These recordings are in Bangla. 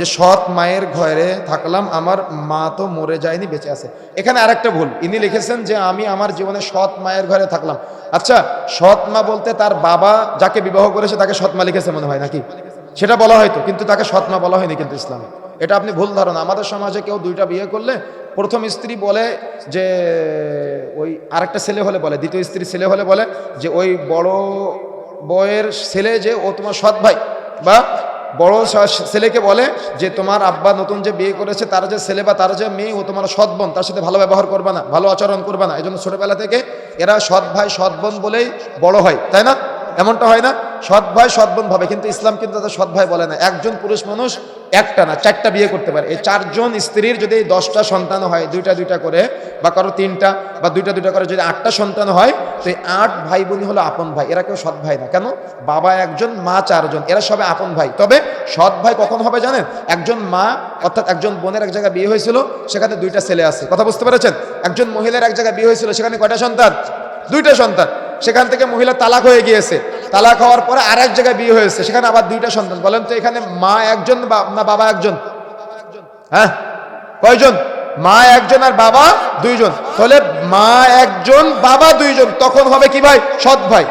যে সৎ মায়ের ঘরে থাকলাম, আমার মা তো মরে যায়নি, বেঁচে আছে। এখানে আরেকটা ভুল। ইনি লিখেছেন যে, আমি আমার জীবনে সৎ মায়ের ঘরে থাকলাম। আচ্ছা সৎ মা বলতে তার বাবা যাকে বিবাহ করেছে, তাকে সৎ মা লিখেছে মনে হয় নাকি? সেটা বলা হয়তো, কিন্তু তাকে সৎ মা বলা হয়নি কিন্তু ইসলামে। এটা আপনি ভুল ধারণা। আমাদের সমাজে কেউ দুইটা বিয়ে করলে, প্রথম স্ত্রী বলে যে, ওই আরেকটা ছেলে হলে বলে, দ্বিতীয় স্ত্রী ছেলে হলে বলে যে, ওই বড় বউয়ের ছেলে যে, ও তোমার সৎ ভাই বা বড় ছেলেকে বলে যে তোমার আব্বা নতুন যে বিয়ে করেছে, তার যে ছেলে বা তার যে মেয়ে ও তোমার সৎ বোন, তার সাথে ভালো ব্যবহার করবে না, ভালো আচরণ করবে না। এই জন্য ছোটবেলা থেকে এরা সৎ ভাই, সৎ বোন বলেই বড় হয়, তাই না? এমনটা হয় না? সৎ ভাই, সৎ বোন ভাবে। কিন্তু ইসলাম কিন্তু তাদের সৎ ভাই বলে না। একজন পুরুষ মানুষ একটা না, চারটা বিয়ে করতে পারে। এই চারজন স্ত্রীর যদি দশটা সন্তান হয়, দুইটা দুইটা করে, বা কারও তিনটা, বা দুইটা দুইটা করে যদি আটটা সন্তান হয়, তো এই আট ভাই বোনই হলো আপন ভাই। এরা কেউ সৎ ভাই না। কেন? বাবা একজন, মা চারজন। এরা সবে আপন ভাই। তবে সৎ ভাই কখন হবে জানেন? একজন মা, অর্থাৎ একজন বোনের এক জায়গায় বিয়ে হয়েছিল, সেখানে দুইটা ছেলে আছে। কথা বুঝতে পেরেছেন? একজন মহিলার এক জায়গায় বিয়ে হয়েছিল, সেখানে কয়টা সন্তান? দুইটা সন্তান। সেখান থেকে মহিলা তালাক হয়ে গিয়েছে। তালাক হওয়ার পরে আর এক জায়গায় বিয়ে হয়েছে, সেখানে আবার দুইটা সন্তান। বলেন তো এখানে মা একজন না বাবা একজন? হ্যাঁ? কয়জন? মা একজন আর বাবা দুইজন। তাহলে মা একজন, বাবা দুইজন, তখন হবে কি ভাই? সৎ ভাই।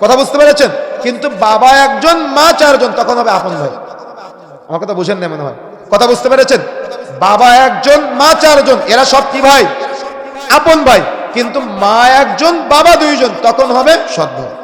কথা বুঝতে পেরেছেন? কিন্তু বাবা একজন, মা চারজন, তখন হবে আপন ভাই। আমার কথা বুঝেন না মনে হয়। কথা বুঝতে পেরেছেন? বাবা একজন, মা চারজন, এরা সব কি ভাই? আপন ভাই। কিন্তু মা একজন, বাবা দুইজন, তখন হবে সৎ ভাই।